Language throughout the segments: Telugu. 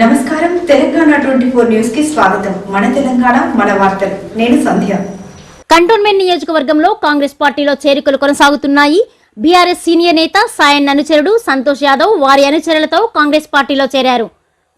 నమస్కారం. తెలంగాణ ట్వంటీ ఫోర్ న్యూస్కి స్వాగతం. మన తెలంగాణ మన వార్తలు. నేను సంధ్య. కంటోన్మెంట్ నియోజకవర్గంలో కాంగ్రెస్ పార్టీలో చేరికలు కొనసాగుతున్నాయి. బీఆర్ఎస్ సీనియర్ నేత సాయన్ అనుచరుడు సంతోష్ యాదవ్ వారి అనుచరులతో కాంగ్రెస్ పార్టీలో చేరారు.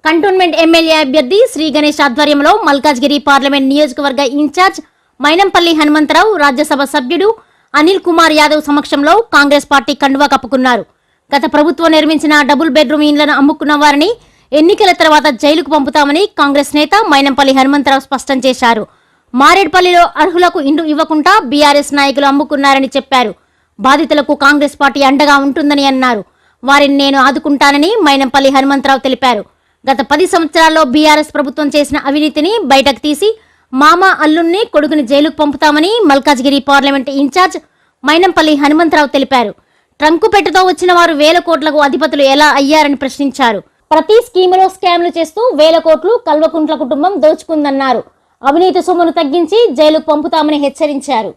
కంటోన్మెంట్ ఎమ్మెల్యే అభ్యర్థి శ్రీ గణేష్ ఆధ్వర్యంలో మల్కాజ్గిరి పార్లమెంట్ నియోజకవర్గ ఇన్ఛార్జ్ మైనంపల్లి హనుమంతరావు రాజ్యసభ సభ్యుడు అనిల్ కుమార్ యాదవ్ సమక్షంలో కాంగ్రెస్ పార్టీ కండువా కప్పుకున్నారు. గత ప్రభుత్వం నిర్మించిన డబుల్ బెడ్రూమ్ ఇండ్లను అమ్ముకున్న వారిని ఎన్నికల తర్వాత జైలుకు పంపుతామని కాంగ్రెస్ నేత మైనంపల్లి హనుమంతరావు స్పష్టం చేశారు. మారేడ్పల్లిలో అర్హులకు ఇండ్లు ఇవ్వకుండా బీఆర్ఎస్ నాయకులు అమ్ముకున్నారని చెప్పారు. బాధితులకు కాంగ్రెస్ పార్టీ అండగా ఉంటుందని అన్నారు. వారిని నేను ఆదుకుంటానని మైనంపల్లి హనుమంతరావు తెలిపారు. గత పది సంవత్సరాల్లో బీఆర్ఎస్ ప్రభుత్వం చేసిన అవినీతిని బయటకు తీసి మామ అల్లుణ్ణి కొడుకుని జైలుకు పంపుతామని Malkajgiri parliament in charge Mynampally Hanumantharao తెలిపారు. ట్రంకుపెట్టతో వచ్చిన వారు వేల కోట్లకు అధిపతులు ఎలా అయ్యారని ప్రశ్నించారు. ప్రతి స్కీములో స్కామ్లు చేస్తూ వేల కోట్లు కల్వకుంట్ల కుటుంబం దోచుకుందన్నారు. అవినీతి సొమ్మును తగ్గించి జైలుకు పంపుతామని హెచ్చరించారు.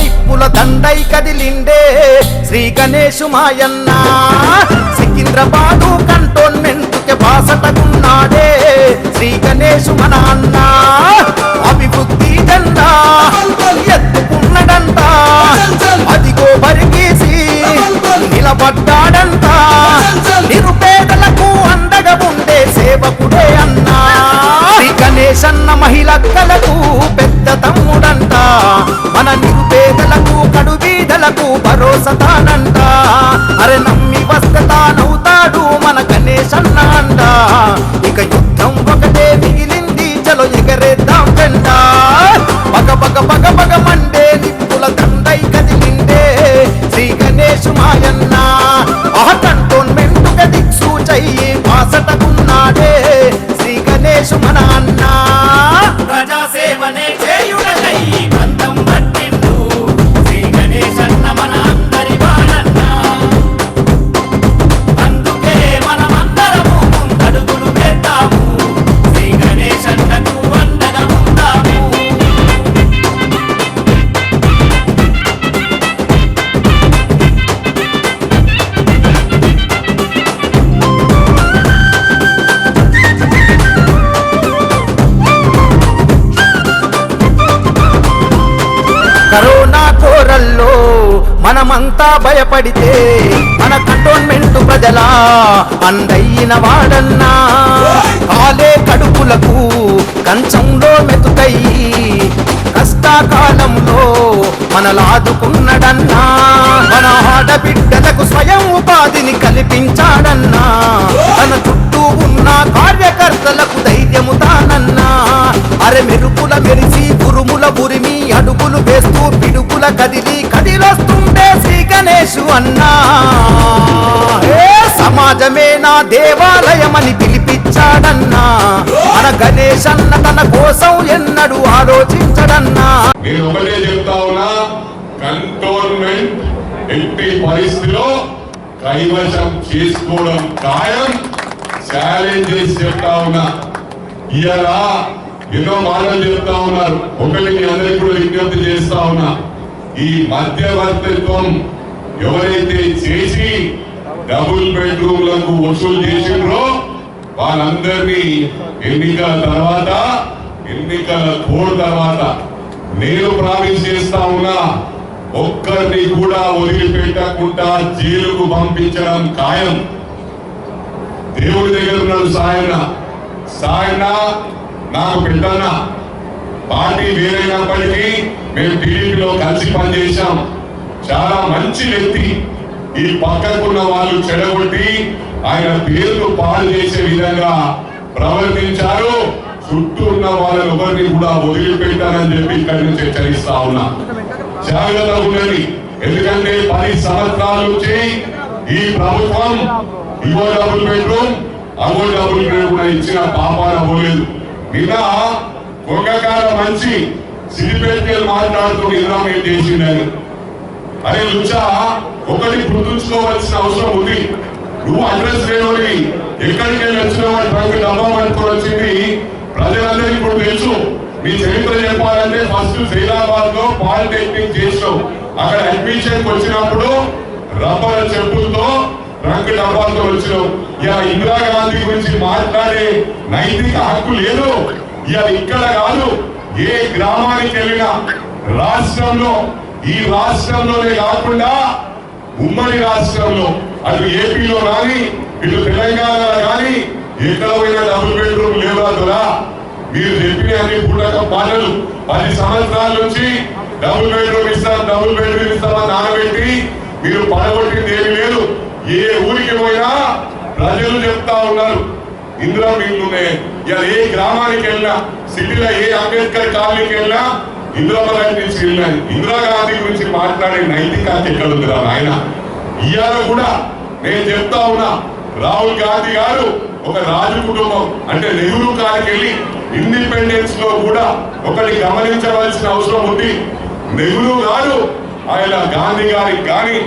నిప్పుల దండై కదిలిండే శ్రీ గణేష్ మాయన్న. సికింద్రాబాదు కంటోన్మెంట్ బాసటకున్నాడే శ్రీ గణేష్ మన అన్నా. ప్రజలకు భరోసా తానంట అరే నమ్మి వస్తే మనమంతా భయపడితే మన కంటోన్మెంట్ ప్రజల అందయిన వాడన్నా. కాలే కడుపులకు కంచంలో మెతుకై కష్టాకాలంలో మనలాదుకున్నడన్నా. మన ఆడబిడ్డలకు స్వయం ఉపాధిని కల్పించాడన్నా. తన చుట్టూ ఉన్న కార్యకర్తలకు ధైర్యము తానన్నా. అరె మెరుపుల మెరిసి ఉరుముల ఉరిమి అడుగులు వేస్తూ పిడుగుల కదిలి కదిలొస్తుంది యేసు అన్నా. సమాజమే నా దేవాలయమని పిలిపించాడన్నా. మన గణేష్ అన్న తన కోసం ఎన్నడూ ఆలోచించడన్నా. నేను ఒకటే చెప్తా ఉన్నా కంటోన్మెంట్ ఎట్టి పరిస్థితిలో కైవశం చేసుకోవడం ఖాయం. ఛాలెంజ్ చేసి చెప్తా ఉన్నా. ఇలా ఎన్నో మాటలు చెప్తా ఉన్నారు. ఒకరికి మీ అందరికి కూడా విజ్ఞప్తి చేస్తా ఉన్నా. ఈ మధ్యవర్తిత్వం ఎవరైతే చేసి డబుల్ బెడ్రూమ్లకు వసూలు చేసిండ్రో వాళ్ళందరినీ ఎన్నికల తర్వాత ఎన్నికల కోడ్ తర్వాత నేను ప్రామిస్ చేస్తా ఉన్నా ఒక్కరిని కూడా వదిలిపెట్టకుండా జైలుకు పంపించడం ఖాయం. దేవుడి దగ్గర ఉన్నాడు సాయన సాయన నాకు పెద్దన్న పార్టీ వేరైనప్పటికీ మేము టీడీపీలో కలిసి పనిచేశాం. చాలా మంచి వ్యక్తి. ఈ పక్కకున్న వాళ్ళు చెడగొట్టి ఆయన పేర్లు పాడు చేసే విధంగా ప్రవర్తించారు. చుట్టూ ఉన్న వాళ్ళని ఎవరిని కూడా వదిలిపెట్టారని చెప్పి ఇక్కడి నుంచి హెచ్చరిస్తా ఉన్నా. జాగ్రత్త ఉండండి. ఎందుకంటే పది సంవత్సరాల నుంచి ఈ ప్రభుత్వం ఇవో డబుల్ బెడ్రూమ్ అవో డబుల్ బెడ్రూమ్ కూడా ఇచ్చిన పాపాన పోలేదు. నిన్న కొంగకాల మంచి సిరిపేటలు మాట్లాడుతూ నిజామేం చేసిందని అరే లుచ్చా ఒకటి గుర్తుంచుకోవాల్సిన అవసరం ఉంది. నువ్వు అడ్రస్ లేని ఎక్కడికి వెళ్ళి వచ్చినావు ట్రంక్ డబ్బా పట్టుకొని వచ్చింది ప్రజలందరికీ ఇప్పుడు తెలుసు. మీ చరిత్ర చెప్పాలంటే ఫస్ట్ సైలాబాద్లో పాలిటెక్నిక్ చేసినావు. అక్కడ అడ్మిషన్ వచ్చినప్పుడు రబ్బర్ చెప్పులతో ట్రంక్ డబ్బాలతో వచ్చినావు. ఇలా ఇందిరాగాంధీ గురించి మాట్లాడే నైతిక హక్కు లేదు. ఇలా ఇక్కడ కాదు. ఏ గ్రామానికి వెళ్ళినా రాష్ట్రంలో ఈ రాష్ట్రంలోనే కాకుండా ఉమ్మడి రాష్ట్రంలో అటు ఏపీలో కానీ ఇటు తెలంగాణలో కానీ ఎక్కడ పోయినా డబుల్ బెడ్రూమ్ లేవా మీరు చెప్పిన అన్ని పుట్టక పాటలు పది సంవత్సరాల నుంచి డబుల్ బెడ్రూమ్ ఇస్తాం డబుల్ బెడ్రూమ్ ఇస్తామని నానబెట్టి మీరు పడగొట్టింది ఏమీ లేదు. ఏ ఊరికి పోయినా ప్రజలు చెప్తా ఉన్నారు. ఇందిరా మిల్లునే ఇలా ఏ గ్రామానికి వెళ్ళినా సిటీలో ఏ అంబేద్కర్ కాలనీకి వెళ్ళినా ఇందిరాబాద్ నుంచి వెళ్ళినాను ఇందిరాగాంధీ గురించి మాట్లాడే నైతికాత ఎక్కడ ఉంది ఆయన నాయన? ఇవాళ కూడా నేను చెప్తా ఉన్నా రాహుల్ గాంధీ గారు ఒక రాజు కుటుంబం. అంటే నెహ్రూ కాడికి ఇండిపెండెన్స్లో కూడా ఒకటి గమనించవలసిన అవసరం ఉంది. నెహ్రూ గారు ఆయన గాంధీ గారికి కానీ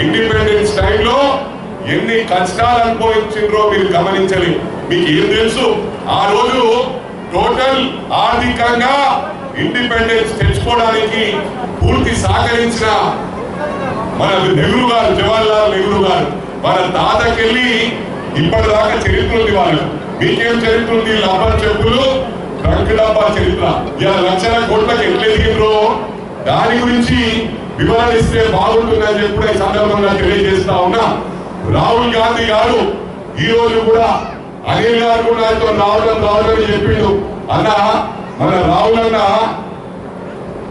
ఇండిపెండెన్స్ టైంలో ఎన్ని కష్టాలు అనుభవించిండ్రో మీరు గమనించలేదు. మీకు ఏం తెలుసు? ఆ రోజు టోటల్ ఆర్థికంగా ఇండిపెండెన్స్ తెచ్చుకోవడానికి పూర్తి సహకరించిన మన నెహ్రూ గారు జవహర్లాల్ నెహ్రూ గారు. మన తాతకెళ్ళి ఇప్పటిదాకా చరిత్రలు వాళ్ళు మీకేం చరిత్ర ఉంది? లబ్బర్ చెప్పులు ట్రంక్ డబ్బా చరిత్ర. ఇలా లక్షల కోట్లకు ఎట్లెదిగిండ్రో దాని గురించి వివరణిస్తే బాగుంటుందని చెప్పి ఈ సందర్భంగా తెలియజేస్తా ఉన్నా. రాహుల్ గాంధీ గారు ఈ రోజు కూడా అనిల్ గారు కూడా ఆయనతో రావడం రావడం అని చెప్పిండు. అన్న మన రాహుల్ అన్న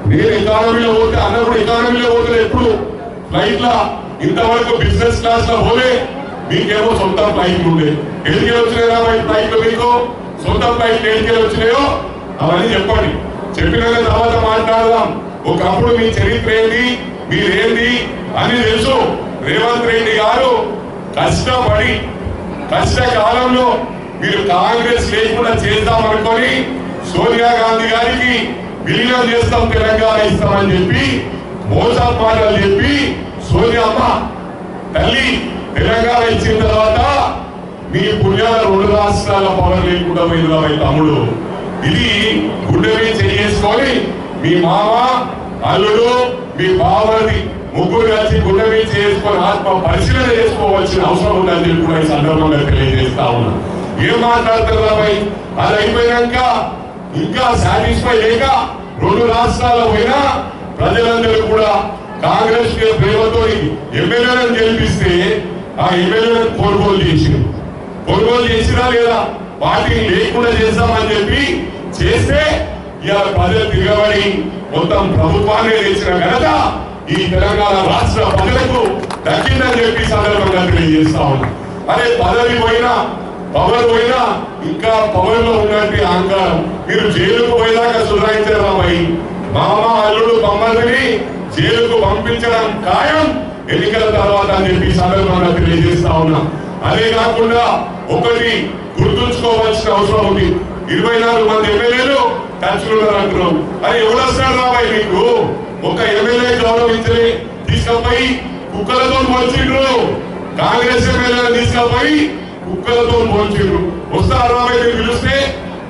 నేను ఎకానమీలో పోతే అన్న కూడా ఎకానమీలో పోతే ఎప్పుడు. ఫ్లైట్ లా ఇంతవరకు బిజినెస్ క్లాస్లో పోలే. మీకేమో సొంత ఫ్లైట్ ఉండే. ఎందుకు వచ్చినాయా ఫ్లైట్లో మీకు? సొంత ఫ్లైట్ ఎందుకే వచ్చినాయో అవన్నీ చెప్పండి. చెప్పిన తర్వాత మాట్లాడదాం. ఒకప్పుడు మీ చరిత్ర ఏంటి మీరేంది? అని తెలుసు. రేవంత్ రెడ్డి గారు కష్టపడి కష్టకాలంలో మీరు కాంగ్రెస్ లేకుండా చేద్దామనుకొని సోనియా గాంధీ గారికి విలీనం చేస్తాం తెలంగాణ ఇస్తామని చెప్పి మోసం మాటలు చెప్పి సోనియా అమ్మ తల్లి తెలంగాణ ఇచ్చిన తర్వాత మీ పుణ్యాల రెండు రాష్ట్రాల పవర్ లేకుండా పోయిందిరా మీ తమ్ముడు. ఇది గుండె మీద చేసుకొని మీ మామ అల్లుడు మీ బావది ముగ్గురు కలిసి గుండె మీద చేసుకొని ఆత్మ పరిశీలన చేసుకోవాల్సిన అవసరం ఉందని చెప్పి కూడా ఈ సందర్భంగా తెలియజేస్తా ఉన్నా. ఏం మాట్లాడతారు అది అయిపోయినాక ఇంకా సాటిస్ఫై లేక రెండు రాష్ట్రాల పోయినా ప్రజలందరూ కూడా కాంగ్రెస్కి ప్రేమతో ఎమ్మెల్యేలను గెలిపిస్తే ఆ ఎమ్మెల్యేలను కొనుగోలు చేసిరు. కొనుగోలు చేసినా లేదా? పార్టీ లేకుండా చేస్తామని చెప్పి చేస్తే ఇవాళ ప్రజలు తిరగబడి మొత్తం ప్రభుత్వాన్ని తెచ్చిన ఘనత ఈ తెలంగాణ రాష్ట్ర ప్రజలకు దక్కిందని చెప్పి సందర్భంగా తెలియజేస్తా ఉన్నా. అదే పదవి పోయినా పవర్ పోయినా ఇంకా పవర్లో ఉన్నటువంటి అహంకారం. మీరు జైలుకు పోయేదాకా సుధాయించారు రాబాయి మామ అల్లుడు మమ్మల్ని జైలుకు పంపించడం ఖాయం. ఎన్నికల తర్వాత అని చెప్పి సందర్భంగా తెలియజేస్తా ఉన్నా. అదే కాకుండా ఒకటి గుర్తుంచుకోవాల్సిన అవసరం ఉంది. ఇరవై నాలుగు మంది ఎమ్మెల్యేలు టచ్లున్నారు అంటున్నాం. అది ఎవరు వస్తారు రాబాయి మీకు? ఒక ఎమ్మెల్యే గౌరవించలే తీసుకపోయి కుక్కలతో మలిచిండ్రు కాంగ్రెస్ ఎమ్మెల్యే తీసుకపోయి కుక్కలతో పోల్చిండ్రు. వస్తారు రాబాయి పిలిస్తే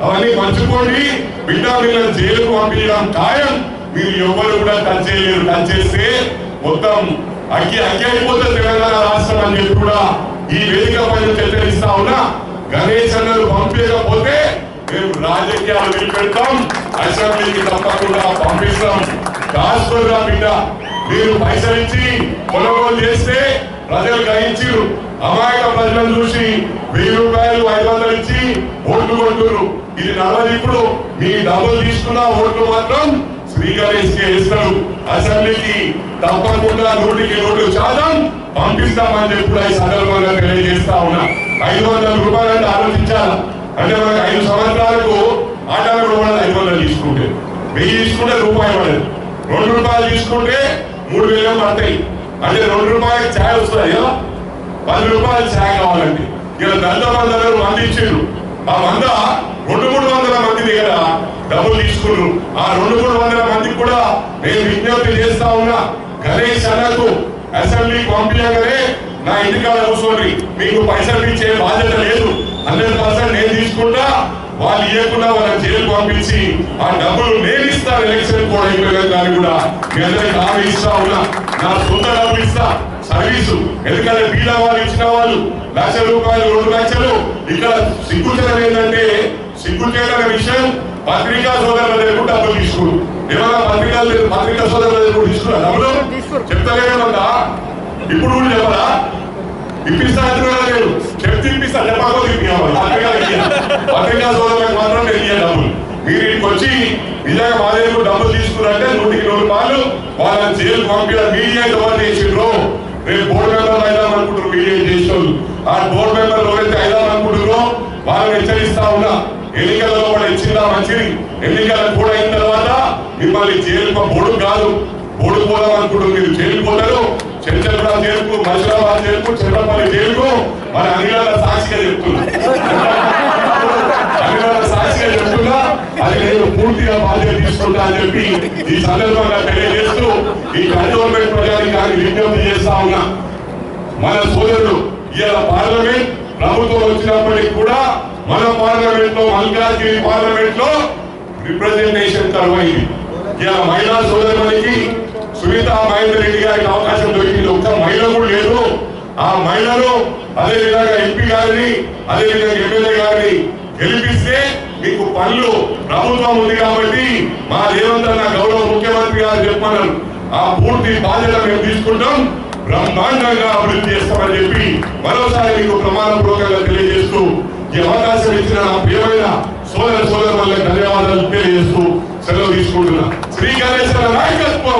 అవన్నీ మర్చిపోండి బిడ్డ వీళ్ళని జైలుకు పంపించడం ఖాయం. మీరు ఎవరు కూడా టచ్ చేయలేరు. టచ్ చేస్తే మొత్తం అగ్గి అగ్గి అయిపోతే తెలంగాణ రాష్ట్రం అని చెప్పి కూడా ఈ వేదిక పైన చర్చనిస్తా ఉన్నా. గణేష్ అన్నలు పంపించకపోతే మేము రాజకీయాలు నిలబెడతాం. అసెంబ్లీకి తప్పకుండా పంపిస్తాం. రాష్ట్రంగా బిడ్డ మీరు పైసలు ఇచ్చి కొనుగోలు చేస్తే ప్రజలు గ్రహించారు అమాయక ప్రజలను చూసి వెయ్యి రూపాయలు ఐదు వందలు ఇచ్చి ఓట్లు కొంటున్నారు ఇది నడవదు ఇప్పుడు. మీ డబ్బులు తీసుకున్న ఓట్లు మాత్రం శ్రీ అసెంబ్లీకి తప్పకుండా నూటికి నూరు శాతం పంపిస్తామని చెప్పి కూడా ఈ సందర్భంగా తెలియజేస్తా ఉన్నా. ఐదు వందల రూపాయలు అంటే ఆలోచించాలి? అంటే మనకు ఐదు సంవత్సరాలకు ఆటలు కూడా ఐదు వందలు తీసుకుంటే. వెయ్యి తీసుకుంటే రూపాయి పడదు. రెండు రూపాయలు తీసుకుంటే మూడు వేలు పడతాయి. అంటే రెండు రూపాయలు ఛాయ్ వస్తుంది కదా పది రూపాయలు ఛాయ్ కావాలండి. ఇలా దళిత మందరు మంది ఇచ్చిండ్రు ఆ మంద రెండు మూడు వందల మంది దగ్గర డబ్బులు తీసుకున్నారు. ఆ రెండు మూడు వందల మందికి కూడా నేను విజ్ఞప్తి చేస్తా ఉన్నా గణేష్ అన్నకు అసెంబ్లీకి పంపించగానే నా ఇంటికాడ కూర్చోండి మీకు పైసలు ఇచ్చే బాధ్యత లేదు. హండ్రెడ్ పర్సెంట్ నేను తీసుకుంటా వాళ్ళు ఇవ్వకుండా వాళ్ళని జైలు పంపించి ఆ డబ్బులు నేను ఇస్తాను ఎలక్షన్ కూడా అయిపోయిన దాన్ని కూడా. మీ అందరికి హామీ ఇస్తా ఉన్నా. నా సొంత డబ్బులు ఇస్తా. సర్వీసు ఎందుకంటే బీదా వాళ్ళు ఇచ్చిన వాళ్ళు లక్ష రూపాయలు రెండు లక్షలు ఇక్కడ సిగ్గు చేయడం ఏంటంటే సిగ్గు చేయడం విషయం పత్రికా సోదరుల దగ్గర డబ్బులు తీసుకోరు ఏమన్నా పత్రికలు పత్రికా సోదరుల దగ్గర తీసుకున్నా. డబ్బులు చెప్తలేమన్నా ఇప్పుడు కూడా చెప్పరా? ఇప్పిస్తా లేదు. చెప్తే ఇప్పిస్తా. చెప్పాకో పత్రికా సోదరులకు మాత్రం నేను డబ్బులు. మీరు ఇంటికి వచ్చి నిజంగా మా దగ్గర డబ్బులు తీసుకున్నారంటే నూటికి నూరు పాలు వాళ్ళని జైలు పంపించారు మీడియా ఎవరు చేసిండ్రు రేపు బోర్డు మెంబర్లు అయిదాం అనుకుంటారు మీడియా చేసిన వాళ్ళు. ఆ బోర్డు మెంబర్లు ఎవరైతే అయిదాం అనుకుంటున్నారో వాళ్ళని హెచ్చరిస్తా ఉన్నా. ఎన్నికల్లో కూడా ఇచ్చిందా మంచిది. ఎన్నికలు కూడా అయిన తర్వాత మిమ్మల్ని జైలు బోడు కాదు. బోడు పోదాం అనుకుంటున్నారు మీరు జైలు పోతారు. చంద్రపుర జైలుకు మహిళాబాద్ జైలుకు చంద్రపల్లి జైలుకు. మన అనిల సాక్షిగా చెప్తున్నా. అనిల సాక్షిగా చెప్తున్నా. అది నేను పూర్తిగా బాధ్యత తీసుకుంటా అని చెప్పి ఈ సందర్భంగా తెలియజేస్తూ ఈ కంటోన్మెంట్ ప్రజానికి విజ్ఞప్తి చేస్తా ఉన్నా. మన సోదరుడు ఇవాళ పార్లమెంట్ ప్రభుత్వం వచ్చినప్పటికి కూడా మన పార్లమెంట్లో మల్కాజ్గిరి పార్లమెంట్లో రిప్రజెంటేషన్ కరువైంది ఇలా మహిళా సోదరులకి సునీత మహేందర్ రెడ్డి గారికి అవకాశం దొరికింది. ఒక్క మహిళ కూడా లేదు. ఆ మహిళలు అదే విధంగా ఎంపీ గారిని అదే విధంగా ఎమ్మెల్యే గారిని గెలిపిస్తే మీకు పనులు ప్రభుత్వం ఉంది కాబట్టి మా రేవంత్ అన్న గౌరవ ముఖ్యమంత్రి గారు చెప్పమన్నారు ఆ పూర్తి బాధ్యత మేము తీసుకుంటాం. బ్రహ్మాండంగా అభివృద్ధి చేస్తామని చెప్పి మరోసారి మీకు ప్రమాణపూర్వకంగా తెలియజేస్తూ ఈ అవకాశం ఇచ్చిన నా ప్రియమైన సోదర సోదరు ధన్యవాదాలు తెలియజేస్తూ సెలవు తీసుకుంటున్నా. శ్రీ గణేశ్వర నాయకత్వం!